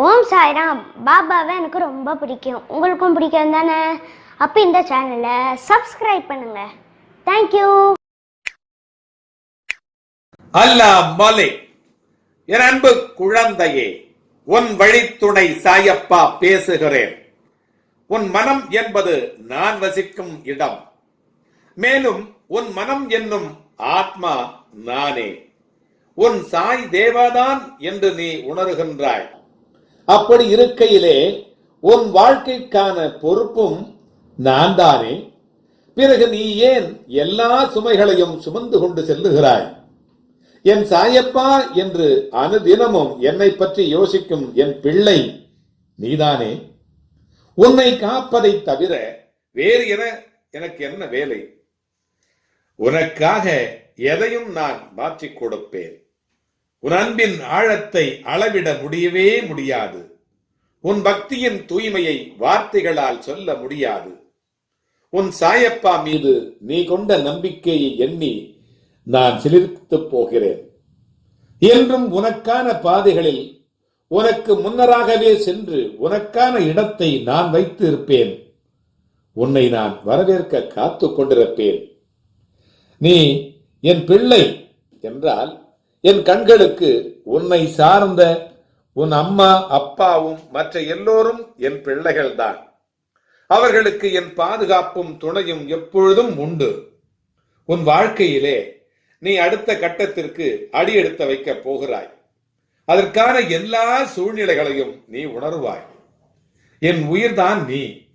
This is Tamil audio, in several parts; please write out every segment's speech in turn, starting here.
ஓம் சாய்ராம். பாபாவை எனக்கு ரொம்ப பிடிக்கும். உங்களுக்கும் பிடிக்கும் தானே? அப்போ இந்த சேனலை சப்ஸ்கிரைப் பண்ணுங்க. தேங்க்யூ அல்லாஹ் மலை என் அன்பு குழந்தையே உன் வழித்துணை சாயப்பா பேசுகிறேன். உன் மனம் என்பது நான் வசிக்கும் இடம். மேலும் உன் மனம் என்னும் ஆத்மா நானே. உன் சாய் தேவாதான் என்று நீ உணர்கின்றாய். அப்படி இருக்கையிலே உன் வாழ்க்கைக்கான பொறுப்பும் நான் தானே பிறகு நீ ஏன் எல்லா சுமைகளையும் சுமந்து கொண்டு செல்லுகிறாய்? என் சாயப்பா என்று அனுதினமும் என்னை பற்றி யோசிக்கும் என் பிள்ளை நீதானே. உன்னை காப்பதை தவிர வேறு என எனக்கு என்ன வேலை? உனக்காக எதையும் நான் மாற்றிக் கொடுப்பேன். உன் அன்பின் ஆழத்தை அளவிட முடியவே முடியாது. உன் பக்தியின் தூய்மையை வார்த்தைகளால் சொல்ல முடியாது. உன் சாயப்பா மீது நீ கொண்ட நம்பிக்கையை எண்ணி நான் சிலிர்த்துப் போகிறேன். என்றும் உனக்கான பாதைகளில் உனக்கு முன்னராகவே சென்று உனக்கான இடத்தை நான் வைத்து இருப்பேன் உன்னை நான் வரவேற்க காத்து கொண்டிருப்பேன். நீ என் பிள்ளை என்றால் என் கண்களுக்கு உன்னை சார்ந்த உன் அம்மா அப்பாவும் மற்ற எல்லோரும் என் பிள்ளைகள்தான். அவர்களுக்கு என் பாதுகாப்பும் துணையும் எப்பொழுதும் உண்டு. உன் வாழ்க்கையிலே நீ அடுத்த கட்டத்திற்கு அடி எடுத்து வைக்கப் போகிறாய். அதற்கான எல்லா சூழ்நிலைகளையும் நீ உணர்வாய். என் உயிர்தான் நீ.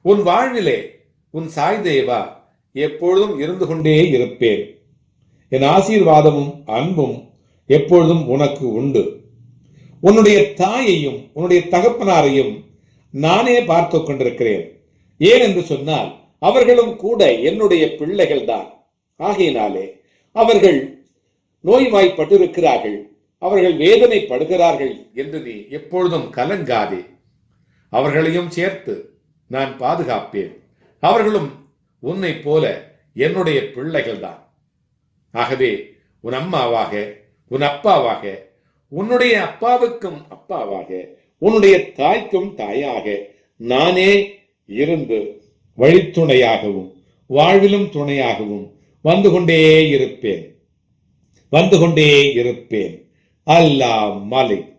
உன் வாழ்விலே உன் சாய் தேவா எப்பொழுதும் இருந்து கொண்டே இருப்பேன். என் ஆசீர்வாதமும் அன்பும் எப்பொழுதும் உனக்கு உண்டு. உன்னுடைய தாயையும் உன்னுடைய தகப்பனாரையும் நானே பார்த்து கொண்டிருக்கிறேன். ஏன் என்று சொன்னால் அவர்களும் கூட என்னுடைய பிள்ளைகள் தான் ஆகையினாலே அவர்கள் நோய்வாய்ப்பட்டிருக்கிறார்கள். அவர்கள் வேதனைப்படுகிறார்கள் என்று நீ எப்பொழுதும் கலங்காதே. அவர்களையும் சேர்த்து நான் பாதுகாப்பேன். அவர்களும் உன்னை போல என்னுடைய பிள்ளைகள் தான் ஆகவே உன் அம்மாவாக உன் அப்பாவாக உன்னுடைய அப்பாவுக்கும் அப்பாவாக உன்னுடைய தாய்க்கும் தாயாக நானே இருந்து வழித்துணையாகவும் வாழ்விலும் துணையாகவும் வந்து கொண்டே இருப்பேன். வந்து கொண்டே இருப்பேன். அல்லாஹ் மாலிக்.